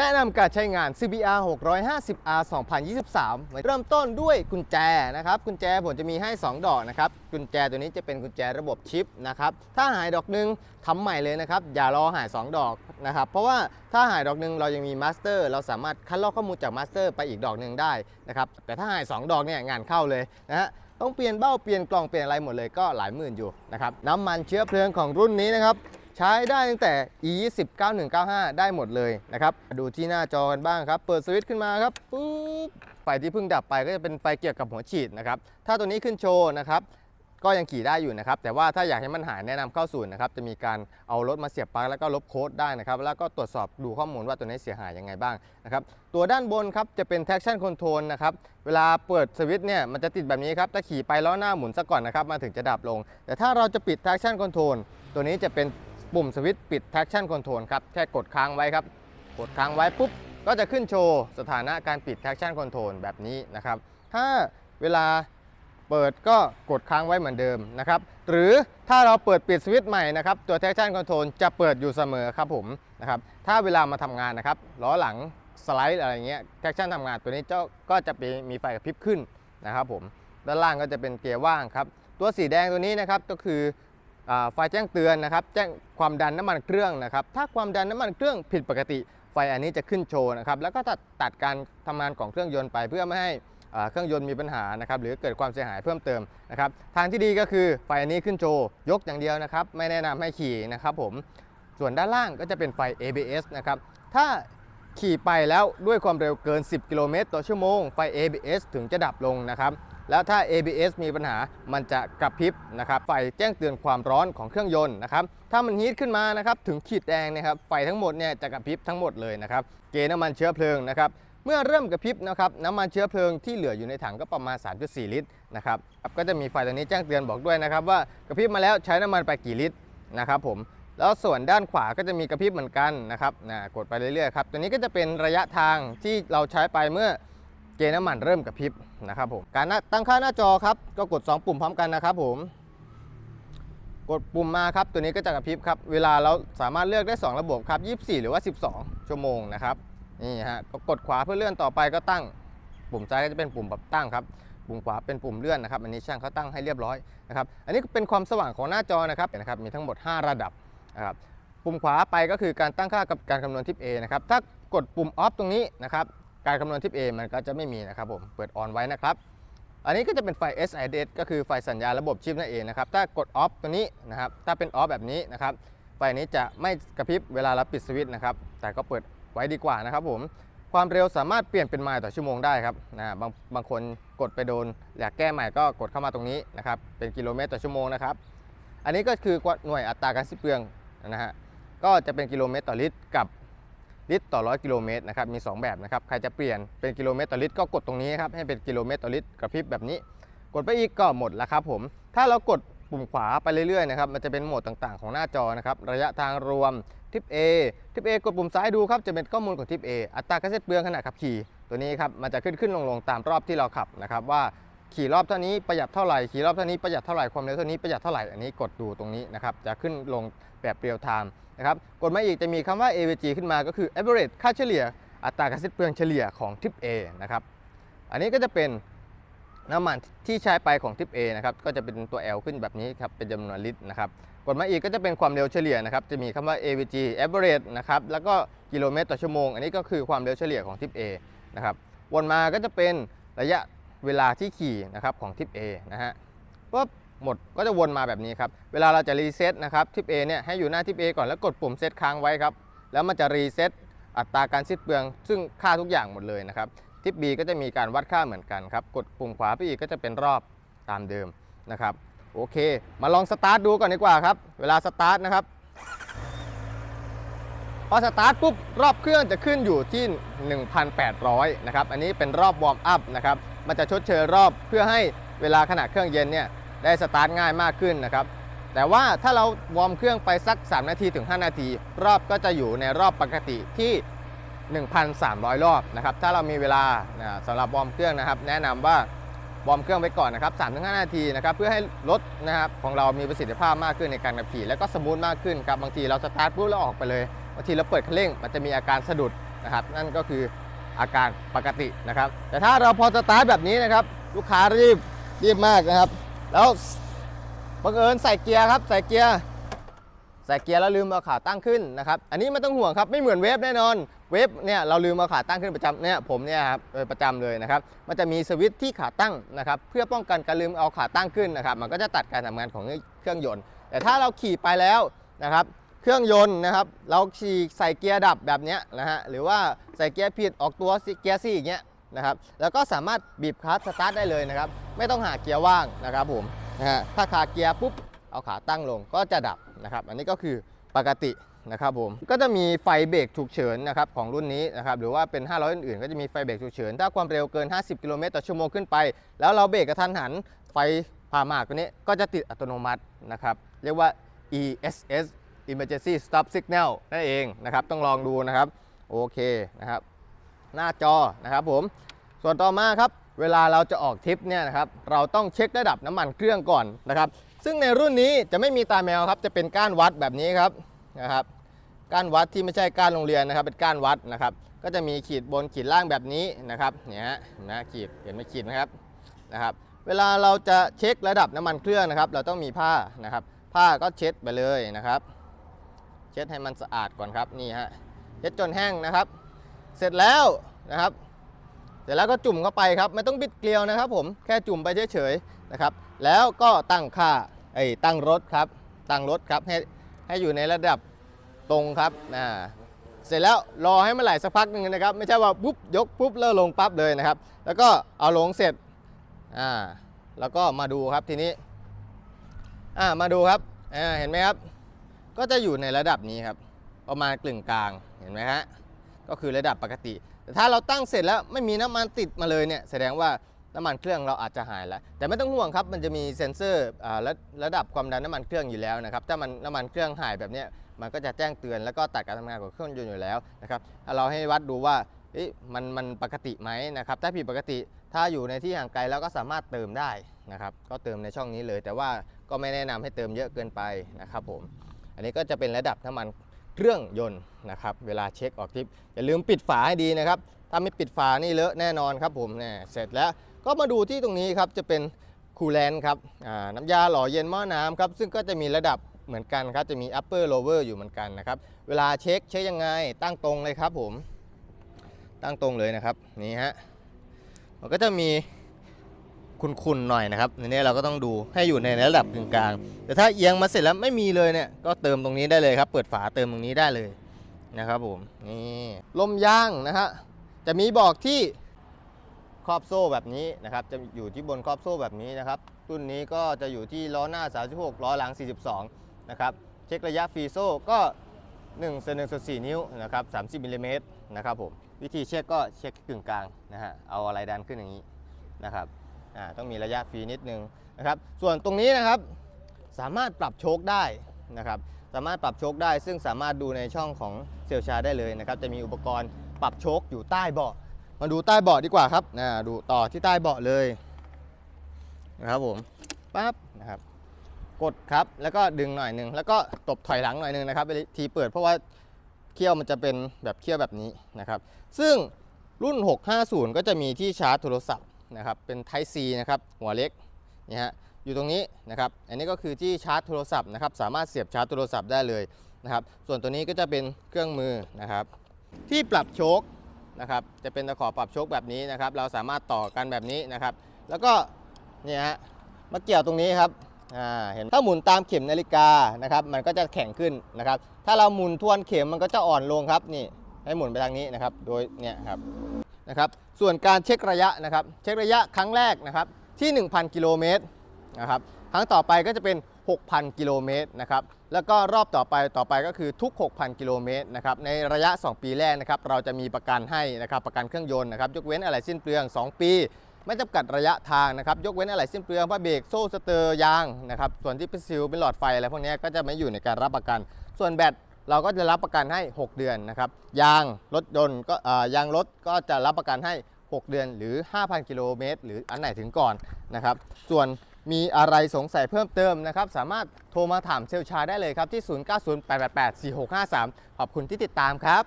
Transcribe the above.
แนะนำการใช้งาน CBR 650R 2023 เริ่มต้นด้วยกุญแจนะครับ กุญแจผมจะมีให้ 2 ดอกนะครับ กุญแจตัวนี้จะเป็นกุญแจระบบชิปนะครับ ถ้าหายดอกหนึ่งทำใหม่เลยนะครับ อย่ารอหาย 2 ดอกนะครับ เพราะว่าถ้าหายดอกหนึ่งเรายังมีมาสเตอร์ เราสามารถคัดลอกข้อมูลจากมาสเตอร์ไปอีกดอกหนึ่งได้นะครับ แต่ถ้าหาย 2 ดอกเนี่ยงานเข้าเลยนะฮะต้องเปลี่ยนเบ้าเปลี่ยนกล่องเปลี่ยนอะไรหมดเลยก็หลายหมื่นอยู่นะครับน้ำมันเชื้อเพลิงของรุ่นนี้นะครับ ใช้ได้ตั้งแต่ e 2 0 9195 ได้หมดเลยนะครับ ดูที่หน้าจอกันบ้างครับ เปิดสวิตช์ขึ้นมาครับปุ๊บไฟที่เพิ่งดับไปก็จะเป็นไฟเกี่ยวกับหัวฉีดนะครับ ถ้าตัวนี้ขึ้นโชว์นะครับก็ยังขี่ได้อยู่นะครับ แต่ว่าถ้าอยากให้มันหายแนะนำเข้าศูนย์นะครับ จะมีการเอารถมาเสียบปลั๊กแล้วก็ลบโค้ดได้นะครับ แล้วก็ตรวจสอบดูข้อมูลว่าตัวนี้เสียหายยังไงบ้างนะครับ ตัวด้านบนครับจะเป็น traction control นะครับ เวลาเปิดสวิตช์เนี่ยมันจะติดแบบนี้ครับ ถ้าขี่ไปล้อหน้าหมุนซะก่อนนะครับมาถึงจะดับลง แต่ถ้าเราจะปิด traction control ตัวนี้จะเป็น ปุ่มสวิตช์ปิด traction control ครับ แค่กดค้างไว้ครับ กดค้างไว้ปุ๊บ ก็จะขึ้นโชว์สถานะการปิด traction control แบบนี้นะครับ ถ้าเวลาเปิดก็กดค้างไว้เหมือนเดิมนะครับ หรือถ้าเราเปิดปิดสวิตช์ใหม่นะครับตัว traction control จะเปิดอยู่เสมอครับผมนะครับ ถ้าเวลามาทำงานนะครับล้อหลังสไลด์อะไรเงี้ย traction ทำงานตัวนี้เจ้าก็จะมีมีไฟกระพริบขึ้นนะครับผม ด้านล่างก็จะเป็นเกียร์ว่างครับ ตัวสีแดงตัวนี้นะครับก็คือ ไฟแจ้งเตือนนะครับแจ้งความดันน้ำมันเครื่องนะครับถ้าความดันน้ำมันเครื่องผิดปกติ ไฟอันนี้จะขึ้นโชว์นะครับแล้วก็ตัดตัดการทำงานของเครื่องยนต์ไปเพื่อไม่ให้เครื่องยนต์มีปัญหานะครับหรือเกิดความเสียหายเพิ่มเติมนะครับทางที่ดีก็คือไฟอันนี้ขึ้นโชว์ยกอย่างเดียวนะครับไม่แนะนำให้ขี่นะครับผมส่วนด้านล่างก็จะเป็นไฟ ABS นะครับถ้าขี่ไปแล้วด้วยความเร็วเกิน 10 กิโลเมตรต่อชั่วโมงไฟ ABS ถึงจะดับลงนะครับ แล้วถ้า ABS มีปัญหามันจะกระพริบนะครับไฟแจ้งเตือนความร้อนของเครื่องยนต์นะครับถ้ามันฮีทขึ้นมานะครับถึงขีดแดงนะครับไฟทั้งหมดเนี่ยจะกระพริบทั้งหมดเลยนะครับเกณฑ์น้ำมันเชื้อเพลิงนะครับเมื่อเริ่มกระพริบนะครับน้ำมันเชื้อเพลิงที่เหลืออยู่ในถังก็ประมาณ 3.4 ลิตรนะครับก็จะมีไฟตัวนี้แจ้งเตือนบอกด้วยนะครับว่ากระพริบมาแล้วใช้น้ำมันไปกี่ลิตรนะครับผมแล้วส่วนด้านขวาก็จะมีกระพริบเหมือนกันนะครับนะกดไปเรื่อยๆครับตัวนี้ก็จะเป็นระยะทางที่เราใช้ไปเมื่อ เกณฑ์น้ำมันเริ่มกระพริบนะครับผมการตั้งค่าหน้าจอครับก็กด 2 ปุ่มพร้อมกันนะครับผมกดปุ่มมาครับตัวนี้ก็จะกระพริบครับเวลาเราสามารถเลือกได้ 2 ระบบครับ 24 หรือว่า 12 ชั่วโมงนะครับนี่ฮะก็กดขวาเพื่อเลื่อนต่อไปก็ตั้ง ปุ่มซ้ายก็จะเป็นปุ่มแบบตั้งครับปุ่มขวาเป็นปุ่มเลื่อนนะครับอันนี้ช่างเขาตั้งให้เรียบร้อยนะครับอันนี้เป็นความสว่างของหน้าจอนะครับนะครับมีทั้งหมด 5 ระดับนะครับปุ่มขวาไปก็คือการตั้งค่ากับการคำนวณทิป A นะครับถ้ากดปุ่มออฟตรงนี้นะครับ การคำนวณทิป A มันก็จะไม่มีนะครับผมเปิดออนไว้นะครับ อันนี้ก็จะเป็นไฟ SIDS ก็คือไฟสัญญาณระบบชิปนั่นเองนะครับถ้ากดออฟตัวนี้นะครับถ้าเป็นออฟแบบนี้นะครับไฟนี้จะไม่กระพริบเวลาเราปิดสวิตช์นะครับแต่ก็เปิดไว้ดีกว่านะครับผมความเร็วสามารถเปลี่ยนเป็นไมล์ต่อชั่วโมงได้ครับนะบางบางคนกดไปโดนอยากแก้ใหม่ก็กดเข้ามาตรงนี้นะครับเป็นกิโลเมตรต่อชั่วโมงนะครับอันนี้ก็คือหน่วยอัตราการสิ้นเปลืองนะฮะก็จะเป็นกิโลเมตรต่อลิตรกับ ลิตรต่อร้อยกิโลเมตรนะครับมี 2 แบบนะครับใครจะเปลี่ยนเป็นกิโลเมตรต่อลิตรก็กดตรงนี้ครับให้เป็นกิโลเมตรต่อลิตรกระพริบแบบนี้ กดไปอีกก็หมดแล้วครับผมถ้าเรากดปุ่มขวาไปเรื่อยๆนะครับมันจะเป็นโหมดต่างๆ ของหน้าจอนะครับระยะทางรวมทิป A ทิป A กดปุ่มซ้ายดูครับจะเป็นข้อมูลของทิป A อัตราการใช้เปลืองขณะขับขี่ตัวนี้ครับมันจะขึ้นขึ้นลงลงๆตามรอบที่เราขับนะครับว่า ขี่รอบเท่านี้ประหยัดเท่าไหร่ขี่รอบเท่านี้ประหยัดเท่าไหร่ความเร็วเท่านี้ประหยัดเท่าไหร่อันนี้กดดูตรงนี้นะครับจะขึ้นลงแบบเรียลไทม์นะครับกดมาอีกจะมีคำว่า AVG ขึ้นมาก็คือ average ค่าเฉลี่ยอัตราการสิ้นเปลืองเฉลี่ยของทิป A นะครับอันนี้ก็จะเป็นน้ำมันที่ใช้ไปของทิป A นะครับก็จะเป็นตัว L ขึ้นแบบนี้ครับเป็นจำนวนลิตรนะครับกดมาอีกก็จะเป็นความเร็วเฉลี่ยนะครับจะมีคำว่า AVG average นะครับแล้วก็กิโลเมตรต่อชั่วโมง อันนี้ก็คือความเร็วเฉลี่ยของทิป A นะครับวนมาก็จะเป็นระยะ เวลาที่ขี่นะครับของทิป A นะฮะปุ๊บหมดก็จะวนมาแบบนี้ครับ เวลาเราจะรีเซ็ตนะครับทิป A เนี่ยให้อยู่หน้าทิป A ก่อนแล้วกดปุ่มเซตค้างไว้ครับ แล้วมันจะรีเซ็ตอัตราการสิ้นเปลือง ซึ่งค่าทุกอย่างหมดเลยนะครับทิป B ก็จะมีการวัดค่าเหมือนกันครับ กดปุ่มขวาไปอีกก็จะเป็นรอบตามเดิมนะครับ โอเค มาลองสตาร์ทดูก่อนดีกว่าครับ เวลาสตาร์ทนะครับ พอสตาร์ทปุ๊บรอบเครื่องจะขึ้นอยู่ที่ 1,800 นะครับ อันนี้เป็นรอบวอร์มอัพนะครับ มันจะชดเชยรอบเพื่อให้เวลาขณะเครื่องเย็นเนี่ยได้สตาร์ทง่ายมากขึ้นนะครับ แต่ว่าถ้าเราวอร์มเครื่องไปสัก 3 นาทีถึง 5 นาที รอบก็จะอยู่ในรอบปกติที่ 1,300 รอบนะครับ ถ้าเรามีเวลาสำหรับวอร์มเครื่องนะครับ แนะนำว่าวอร์มเครื่องไว้ก่อนนะครับ 3-5 นาทีนะครับ เพื่อให้รถนะครับของเรามีประสิทธิภาพมากขึ้นในการขับขี่ และก็สมูทมากขึ้นครับ บางทีเราสตาร์ทปุ๊บแล้วออกไปเลย บางทีเราเปิดคันเร่ง มันจะมีอาการสะดุดนะครับ นั่นก็คือ อาการปกตินะครับ แต่ถ้าเราพอสตาร์ทแบบนี้นะครับ ลูกค้ารีบรีบมากนะครับ แล้วบังเอิญใส่เกียร์ครับ ใส่เกียร์ใส่เกียร์แล้วลืมเอาขาตั้งขึ้นนะครับ อันนี้ไม่ต้องห่วงครับไม่เหมือนเวฟแน่นอน เวฟเนี่ยเราลืมเอาขาตั้งขึ้นประจำเนี่ยผมเนี่ยครับประจำเลยนะครับ มันจะมีสวิตช์ที่ขาตั้งนะครับเพื่อป้องกันการลืมเอาขาตั้งขึ้นนะครับ มันก็จะตัดการทำงานของเครื่องยนต์ แต่ถ้าเราขี่ไปแล้วนะครับ เครื่องยนต์นะครับ เราขี่ใส่เกียร์ดับแบบนี้นะฮะหรือว่าใส่เกียร์ผิดออกตัวเกียร์ซี่อย่างเงี้ยนะครับแล้วก็สามารถบีบคลัตช์สตาร์ทได้เลยนะครับ ไม่ต้องหาเกียร์ว่างนะครับผมนะฮะถ้าขาเกียร์ปุ๊บเอาขาตั้งลงก็จะดับนะครับ อันนี้ก็คือปกตินะครับผมก็จะมีไฟเบรกฉุกเฉินนะครับของรุ่นนี้นะครับหรือว่าเป็น 500 อื่นๆ ก็จะมีไฟเบรกฉุกเฉิน ถ้าความเร็วเกิน 50 กิโลเมตรต่อชั่วโมงขึ้นไป แล้วเราเบรกกระทันหันไฟผ่าหมากตัวนี้ก็จะติดอัตโนมัตินะครับ เรียกว่า ESS Emergency Stop Signal นั่นเองนะครับ ต้องลองดูนะครับ โอเคนะครับ หน้าจอนะครับผม ส่วนต่อมาครับ เวลาเราจะออกทริปเนี่ยนะครับ เราต้องเช็คระดับน้ำมันเครื่องก่อนนะครับ ซึ่งในรุ่นนี้จะไม่มีตาแมวครับ จะเป็นก้านวัดแบบนี้ครับนะครับ ก้านวัดที่ไม่ใช่ก้านโรงเรียนนะครับ เป็นก้านวัดนะครับ ก็จะมีขีดบนขีดล่างแบบนี้นะครับ เนี่ยนะขีดเห็นไหมขีดไหมครับนะครับ เวลาเราจะเช็คระดับน้ำมันเครื่องนะครับ เราต้องมีผ้านะครับ ผ้าก็เช็ดไปเลยนะครับ เช็ดให้มันสะอาดก่อนครับนี่ฮะเช็ดจนแห้งนะครับ เสร็จแล้วนะครับ เสร็จแล้วก็จุ่มเข้าไปครับไม่ต้องบิดเกลียวนะครับ ผมแค่จุ่มไปเฉยๆนะครับ แล้วก็ตั้งค่าไอ้ตั้งรถครับ ตั้งรถครับให้ให้อยู่ในระดับตรงครับอ่าเสร็จแล้วรอให้มันไหลสักพักหนึ่งนะครับ ไม่ใช่ว่าปุ๊บยกปุ๊บแล้วลงปั๊บเลยนะครับ แล้วก็เอาลงเสร็จอ่าแล้วก็มาดูครับทีนี้อ่ามาดูครับอ่าเห็นไหมครับ ก็จะอยู่ในระดับนี้ครับ ประมาณกลึงกลางเห็นไหมฮะก็คือระดับปกติ แต่ถ้าเราตั้งเสร็จแล้วไม่มีน้ำมันติดมาเลยเนี่ยแสดงว่าน้ำมันเครื่องเราอาจจะหายแล้ว แต่ไม่ต้องห่วงครับมันจะมีเซ็นเซอร์ระระดับความดันน้ำมันเครื่องอยู่แล้วนะครับถ้ามันน้ำมันเครื่องหายแบบนี้มันก็จะแจ้งเตือนแล้วก็ตัดการทำงานของเครื่องยนต์อยู่แล้วนะครับเราให้วัดดูว่ามันมันปกติไหมนะครับถ้าผิดปกติถ้าอยู่ในที่ห่างไกลแล้วก็สามารถเติมได้นะครับก็เติมในช่องนี้เลย แต่ว่าก็ไม่แนะนำให้เติมเยอะเกินไปนะครับผม อันนี้ก็จะเป็นระดับน้ำมันเครื่องยนต์นะครับ เวลาเช็คออกทริปอย่าลืมปิดฝาให้ดีนะครับ ถ้าไม่ปิดฝานี่เลอะแน่นอนครับผมเนี่ยเสร็จแล้วก็มาดูที่ตรงนี้ครับจะเป็นคูลแลนต์ครับน้ำยาหล่อเย็นหม้อน้ำครับซึ่งก็จะมีระดับเหมือนกันครับจะมี upper lower อยู่เหมือนกันนะครับ เวลาเช็คเช็คยังไงตั้งตรงเลยครับผม ตั้งตรงเลยนะครับนี่ฮะมันก็จะมี คุณๆหน่อยนะครับในนี้เราก็ต้องดูให้อยู่ในระดับกลางๆแต่ถ้าเอียงมาเสร็จแล้วไม่มีเลยเนี่ยก็เติมตรงนี้ได้เลยครับ เปิดฝาเติมตรงนี้ได้เลยนะครับผมนี่ลมยางนะฮะจะมีบอกที่ครอบโซ่แบบนี้นะครับ จะอยู่ที่บนครอบโซ่แบบนี้นะครับ รุ่นนี้ก็จะอยู่ที่ล้อหน้า 36 ล้อหลัง 42 นะครับ เช็คระยะฟรีโซ่ก็1เซน1ส่วน4นิ้วนะครับ30มิลลิเมตรนะครับผม วิธีเช็คก็เช็คกึ่งกลางนะฮะ เอาอะไรดันขึ้นอย่างนี้นะครับ ต้องมีระยะฟรีนิดนึงนะครับส่วนตรงนี้นะครับสามารถปรับโชคได้นะครับสามารถปรับโชคได้ ซึ่งสามารถดูในช่องของเซลชาได้เลยนะครับจะมีอุปกรณ์ปรับโชคอยู่ใต้เบาะมาดูใต้เบาะดีกว่าครับนะดูต่อที่ใต้เบาะเลยนะครับผมปั๊บนะครับกดครับแล้วก็ดึงหน่อยหนึ่งแล้วก็ตบถอยหลังหน่อยหนึ่งนะครับทีเปิดเพราะว่าเขี้ยวมันจะเป็นแบบเขี้ยวแบบนี้นะครับ ซึ่งรุ่น 650 ก็จะมีที่ชาร์จโทรศัพท์ นะครับเป็น Type C นะครับหัวเล็กนี่ฮะอยู่ตรงนี้นะครับอันนี้ก็คือที่ชาร์จโทรศัพท์นะครับสามารถเสียบชาร์จโทรศัพท์ได้เลยนะครับส่วนตัวนี้ก็จะเป็นเครื่องมือนะครับ ที่ปรับโชคนะครับจะเป็นตะขอปรับโชคแบบนี้นะครับ เราสามารถต่อกันแบบนี้นะครับ แล้วก็เนี่ยฮะมาเกี่ยวตรงนี้ครับอ่าเห็นถ้าหมุนตามเข็มนาฬิกานะครับ มันก็จะแข็งขึ้นนะครับ ถ้าเราหมุนทวนเข็มมันก็จะอ่อนลงครับนี่ให้หมุนไปทางนี้นะครับ โดยเนี่ยครับ นะครับ ส่วนการเช็คระยะนะครับ เช็คระยะครั้งแรกนะครับที่ 1,000 กิโลเมตรนะครับ ครั้งต่อไปก็จะเป็น 6,000 กิโลเมตรนะครับ แล้วก็รอบต่อไปต่อไปก็คือทุก 6,000 กิโลเมตรนะครับ ในระยะ 2 ปีแรกนะครับ เราจะมีประกันให้นะครับ ประกันเครื่องยนต์นะครับ ยกเว้นอะไรสิ้นเปลือง 2 ปี ไม่จำกัดระยะทางนะครับ ยกเว้นอะไรสิ้นเปลืองผ้าเบรก โซ่สเตอร์ยางนะครับ ส่วนที่เป็นซิลเป็นหลอดไฟอะไรพวกนี้ก็จะไม่อยู่ในการรับประกัน ส่วนแบต เราก็จะรับประกันให้ 6 เดือนนะครับ ยางรถยนต์ก็ยางรถก็จะรับประกันให้ 6 เดือนหรือ 5,000 กิโลเมตรหรืออันไหนถึงก่อนนะครับ ส่วนมีอะไรสงสัยเพิ่มเติมนะครับ สามารถโทรมาถามเซลชาได้เลยครับที่ 0908884653 ขอบคุณที่ติดตามครับ